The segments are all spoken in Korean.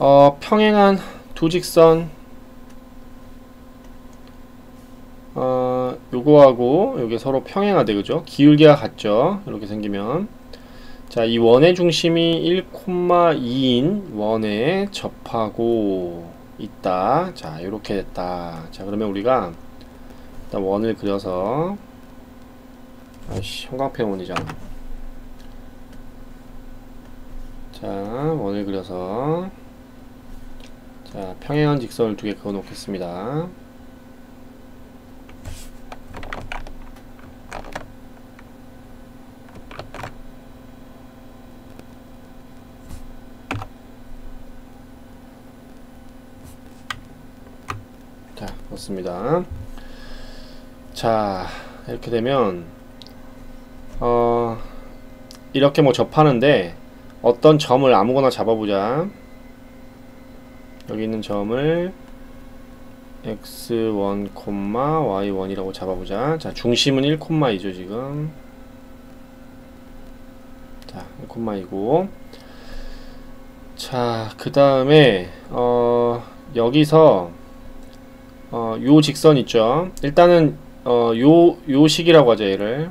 어, 평행한 두 직선 어, 요거하고 요게 서로 평행하대 그죠? 기울기가 같죠? 이렇게 생기면 자, 이 원의 중심이 1,2인 원에 접하고 있다. 자, 이렇게 됐다. 자, 그러면 우리가 일단 원을 그려서 아이씨, 형광펜 원이잖아. 자, 원을 그려서 자, 평행한 직선을 두 개 그어 놓겠습니다. 자, 그렇습니다. 자, 이렇게 되면 어 이렇게 뭐 접하는데 어떤 점을 아무거나 잡아보자. 여기 있는 점을 x1, y1이라고 잡아보자. 자, 중심은 1,2죠, 지금. 자, 1,2고. 자, 그 다음에, 어, 여기서, 어, 요 직선 있죠. 일단은, 어, 요, 요 식이라고 하죠, 얘를.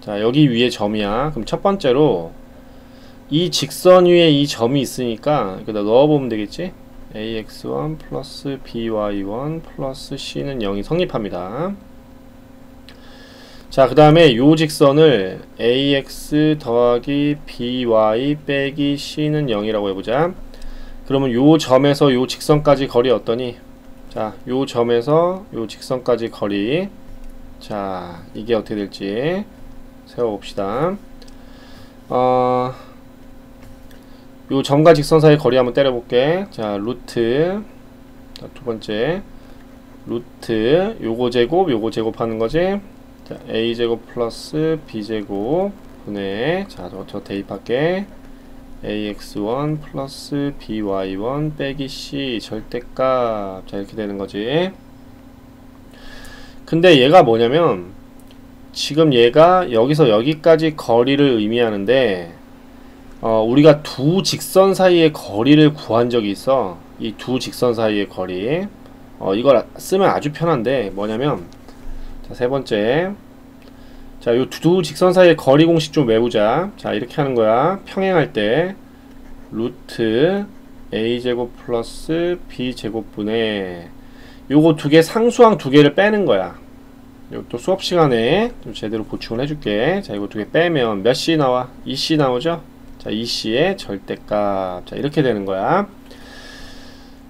자, 여기 위에 점이야. 그럼 첫 번째로, 이 직선 위에 이 점이 있으니까 여기다 넣어보면 되겠지? ax1 플러스 by1 플러스 c는 0이 성립합니다. 자, 그 다음에 요 직선을 ax 더하기 by 빼기 c는 0이라고 해보자. 그러면 요 점에서 요 직선까지 거리 어떠니? 자, 요 점에서 요 직선까지 거리. 자, 이게 어떻게 될지 세워봅시다. 어, 요 점과 직선 사이 거리 한번 때려볼게. 자, 루트. 자, 두 번째. 루트. 요거 제곱, 요거 제곱하는 거지. 자, a제곱 플러스 b제곱 분의 자, 저, 저 대입할게. ax1 플러스 by1 빼기 c 절대값. 자, 이렇게 되는 거지. 근데 얘가 뭐냐면 지금 얘가 여기서 여기까지 거리를 의미하는데 어, 우리가 두 직선 사이의 거리를 구한 적이 있어. 이 두 직선 사이의 거리. 어, 이걸 쓰면 아주 편한데, 뭐냐면, 자, 세 번째. 자, 요 두 직선 사이의 거리 공식 좀 외우자. 자, 이렇게 하는 거야. 평행할 때, 루트 a제곱 플러스 b제곱분의 요거 두 개 상수항 두 개를 빼는 거야. 요또 수업 시간에 좀 제대로 보충을 해줄게. 자, 이거 두 개 빼면 몇 c 나와? 2c 나오죠? 자, 이 씨의 절대값. 자, 이렇게 되는 거야.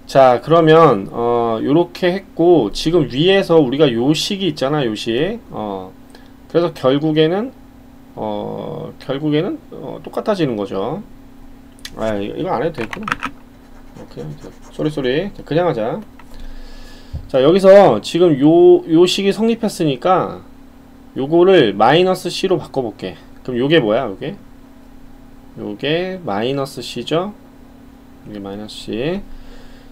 자, 그러면, 어, 요렇게 했고, 지금 위에서 우리가 요 식이 있잖아, 요 식. 어, 그래서 결국에는, 어, 결국에는, 어, 똑같아지는 거죠. 아, 이거 안 해도 되겠구나. 오케이. 쏘리, 쏘리. 그냥 하자. 자, 여기서 지금 요, 요 식이 성립했으니까, 요거를 마이너스 C로 바꿔볼게. 그럼 요게 뭐야, 요게? 요게 마이너스 c죠? 이게 마이너스 c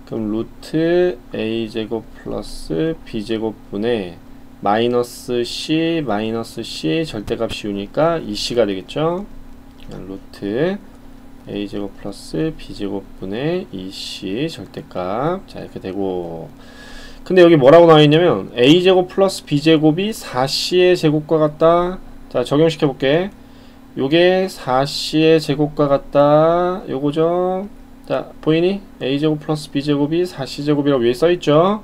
그럼 루트 a제곱 플러스 b제곱 분의 마이너스 c 마이너스 c 절대값 씌우니까 2c가 되겠죠? 루트 a제곱 플러스 b제곱 분의 2c 절대값. 자 이렇게 되고. 근데 여기 뭐라고 나와 있냐면 a제곱 플러스 b제곱이 4c의 제곱과 같다. 자 적용시켜 볼게 요게 4c의 제곱과 같다. 요거죠? 자 보이니? a제곱 플러스 b제곱이 4c제곱이라고 위에 써있죠?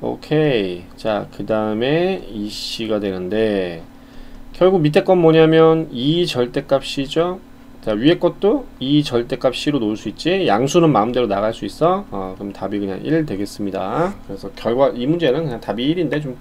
오케이. 자 그 다음에 2c가 되는데 결국 밑에 건 뭐냐면 2 절대값이죠? 자 위에 것도 2 절대값 c로 놓을 수 있지. 양수는 마음대로 나갈 수 있어. 어, 그럼 답이 그냥 1 되겠습니다. 그래서 결과 이 문제는 그냥 답이 1인데 좀